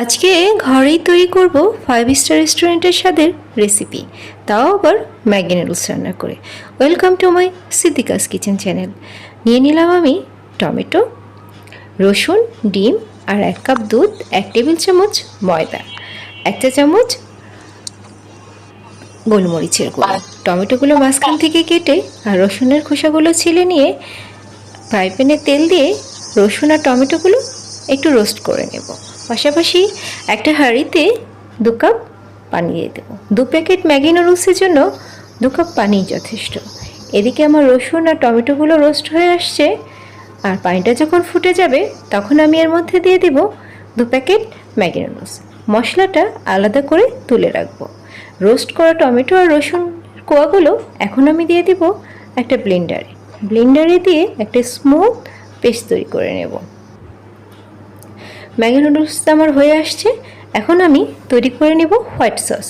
আজকে ঘরেই তৈরি করব ফাইভ স্টার রেস্টুরেন্টের স্বাদের রেসিপি তাও আবার ম্যাগি নুডলস রান্না করে। Welcome to my Siddika's kitchen channel নিয়ে নিলাম আমি টমেটো, রসুন, ডিম আর এক কাপ দুধ, এক টেবিল চামচ ময়দা, একটা চামচ গোলমরিচের গুঁড়ো। টমেটোগুলো মাঝখান থেকে কেটে আর রসুনের খোসাগুলো ছিলে নিয়ে ফ্রাই প্যানে তেল দিয়ে রসুন আর টমেটোগুলো একটু রোস্ট করে নেব। পাশাপাশি একটা হাঁড়িতে দু কাপ পানি দিয়ে দেবো। দু প্যাকেট ম্যাগি নুডলসের জন্য দু কাপ পানি যথেষ্ট। এদিকে আমার রসুন আর টমেটোগুলো রোস্ট হয়ে আসছে আর পানিটা যখন ফুটে যাবে, তখন আমি এর মধ্যে দিয়ে দেব দু প্যাকেট ম্যাগি নুডলস। মশলাটা আলাদা করে তুলে রাখব। রোস্ট করা টমেটো আর রসুন কোয়াগুলো এখন আমি দিয়ে দিব একটা ব্লেন্ডারে। ব্লেন্ডারে দিয়ে একটা স্মুথ পেস্ট তৈরি করে নেব। ম্যাগি নুডলসটা আমার হয়ে আসছে। এখন আমি তৈরি করে নেব হোয়াইট সস।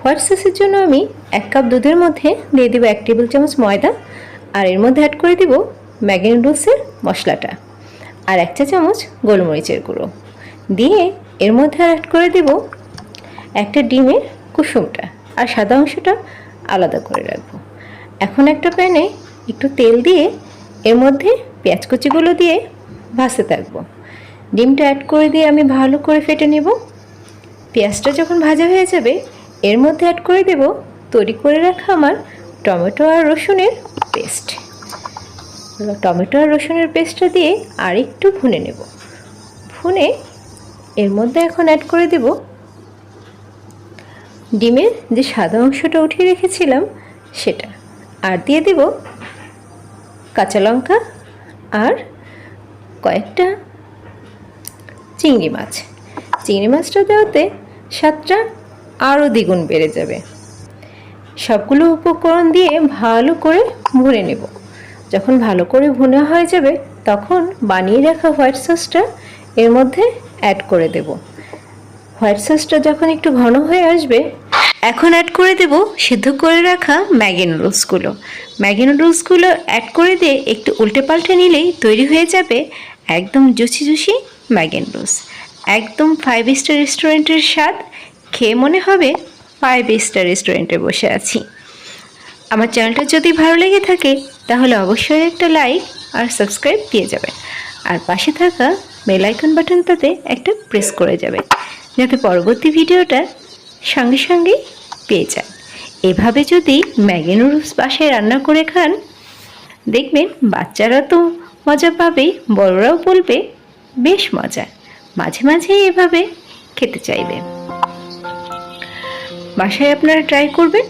হোয়াইট সসের জন্য আমি এক কাপ দুধের মধ্যে দিয়ে দেবো এক টেবিল চামচ ময়দা আর এর মধ্যে অ্যাড করে দিব ম্যাগি নুডলসের মশলাটা আর এক চা চামচ গোলমরিচের গুঁড়ো। দিয়ে এর মধ্যে অ্যাড করে দেব একটা ডিমের কুসুমটা আর সাদা অংশটা আলাদা করে রাখব। এখন একটা প্যানে একটু তেল দিয়ে এর মধ্যে পেঁয়াজ কুচিগুলো দিয়ে ভাজতে থাকব। ডিমটা অ্যাড করে দিয়ে আমি ভালো করে ফেটে নেব। পেঁয়াজটা যখন ভাজা হয়ে যাবে, এর মধ্যে অ্যাড করে দেব তৈরি করে রাখা আমার টমেটো আর রসুনের পেস্ট টমেটো আর রসুনের পেস্টটা দিয়ে আর একটু ভুনে নেব। ভুনে এর মধ্যে এখন অ্যাড করে দেব ডিমের যে সাদা অংশটা উঠিয়ে রেখেছিলাম সেটা। আর দিয়ে দেব কাঁচা লঙ্কা আর কয়েকটা চিংড়ি মাছ। চিংড়ি মাছটা দেওয়াতে স্বাদটা আরও দ্বিগুণ বেড়ে যাবে। সবগুলো উপকরণ দিয়ে ভালো করে ভুনে নেব। যখন ভালো করে ভুনা হয়ে যাবে, তখন বানিয়ে রাখা হোয়াইট সসটা এর মধ্যে অ্যাড করে দেব। হোয়াইট সসটা যখন একটু ঘন হয়ে আসবে, এখন অ্যাড করে দেব সিদ্ধ করে রাখা ম্যাগি নুডলসগুলো। ম্যাগি নুডলসগুলো অ্যাড করে দিয়ে একটু উল্টে পাল্টে নিলেই তৈরি হয়ে যাবে একদম জুসি জুসি ম্যাগি নুডলস একদম ফাইভ স্টার রেস্টুরেন্টের স্বাদ, খেয়ে মনে হবে ফাইভ স্টার রেস্টুরেন্টে বসে আছি। আমার চ্যানেলটা যদি ভালো লেগে থাকে, তাহলে অবশ্যই একটা লাইক আর সাবস্ক্রাইব দিয়ে যাবেন। আর পাশে থাকা বেল আইকন বাটনটাতে একটা প্রেস করে যাবেন, যাতে পরবর্তী ভিডিওটা সঙ্গে সঙ্গেই পেয়ে যান। এভাবে যদি ম্যাগি নুডলস বাসায় রান্না করে খান, দেখবেন বাচ্চারা তো মজা পাবেই বড়রাও বলবে বেশ মজা। মাঝে মাঝে এভাবে খেতে চাইবে। বাসায় আপনারা ট্রাই করবেন?